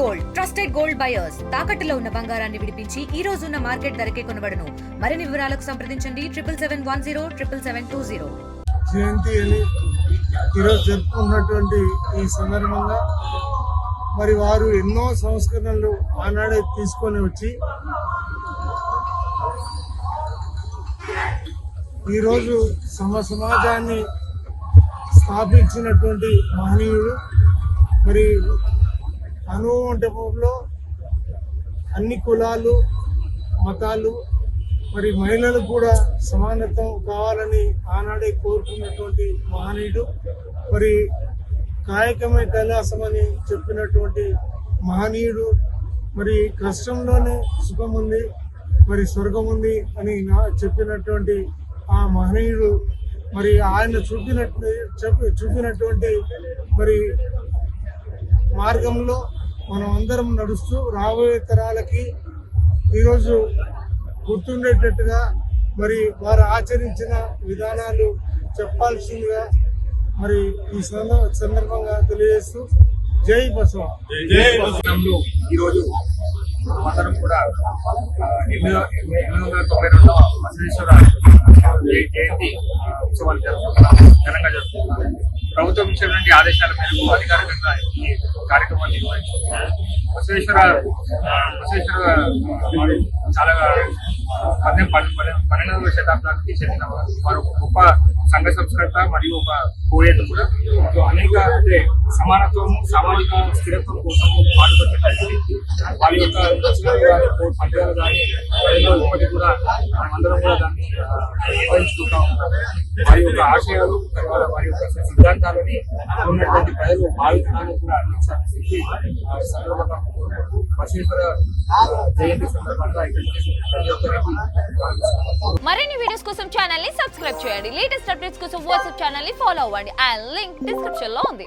Gold trusted gold buyers తాకట్టులో ఉన్న బంగారాన్ని విడిపించి ఈ రోజు ఉన్న మార్కెట్ ధరకే కొనబడను. మరిన్ని వివరాలకు సంప్రదించండి. Triple seven one zero triple seven two zero. జయంతి అని ఈరోజు జరుపుకున్నటువంటి ఈ సందర్భంగా మరి వారు ఎన్నో సంస్కరణలు ఆనాడే తీసుకొని వచ్చి ఈరోజు సమ సమాజాన్ని స్థాపించినటువంటి మహనీయుడు మరి అనువంటంలో అన్ని కులాలు మతాలు మరి మహిళలకు కూడా సమానత్వం కావాలని ఆనాడే కోరుకున్నటువంటి మహనీయుడు. మరి కాయకమే కైలాసం అని చెప్పినటువంటి మహనీయుడు. మరి కష్టంలోనే సుఖం ఉంది మరి స్వర్గం ఉంది అని నా చెప్పినటువంటి ఆ మహనీయుడు. మరి ఆయన చూపినట్టు చెప్పి చూపినటువంటి మరి మార్గంలో మనం అందరం నడుస్తూ రాబోయే తరాలకి ఈరోజు గుర్తుండేటట్టుగా మరి వారు ఆచరించిన విధానాలు చెప్పాల్సిందిగా మరి ఈ సందర్భంగా తెలియజేస్తూ జై బసవ. ఈరోజు అందరం కూడా ఆ, ఎనిమిది వందల తొంభై రెండవ బసవేశ్వర జయంతి ఉత్సవాలు జరుపుకుంటున్నాం ఘనంగా జరుపుకుంటున్నాం. ప్రభుత్వం ఇచ్చినటువంటి ఆదేశాల మేరకు అధికారికంగా కార్యక్రమాలు నిర్వహించారు బసవేశ్వర బసవేశ్వర వారు చాలా పన్నె పన్నెండవ శతాబ్దానికి చెందిన వారు. ఒక గొప్ప సంఘ సంస్కృత మరియు ఒక పోయేట్ కూడా. అనేక అంటే సమానత్వము సామాజిక స్థిరత్వం కోసం పాటుపడినటువంటి వారి యొక్క రచనలు కానీ పద్యాలు కానీ ఎన్నో కూడా మనమందరం కూడా దాన్ని ఆ, నిర్వహించుకుంటా ఉంటాం వారి యొక్క ఆశయాలు తర్వాత వారి యొక్క సిద్ధాంతాలని ఉన్నటువంటి ప్రజలు భావితరాలు కూడా అందించాలని చెప్పి సందర్భంగా బసవేశ్వర జయంతి సందర్భంగా ఇక్కడ మరిన్ని వీడియోస్ కోసం ఛానల్ని సబ్స్క్రైబ్ చేయండి. లేటెస్ట్ అప్డేట్స్ కోసం వాట్సాప్ ఛానల్ని ఫాలో అవ్వండి. అండ్ లింక్ డిస్క్రిప్షన్లో ఉంది.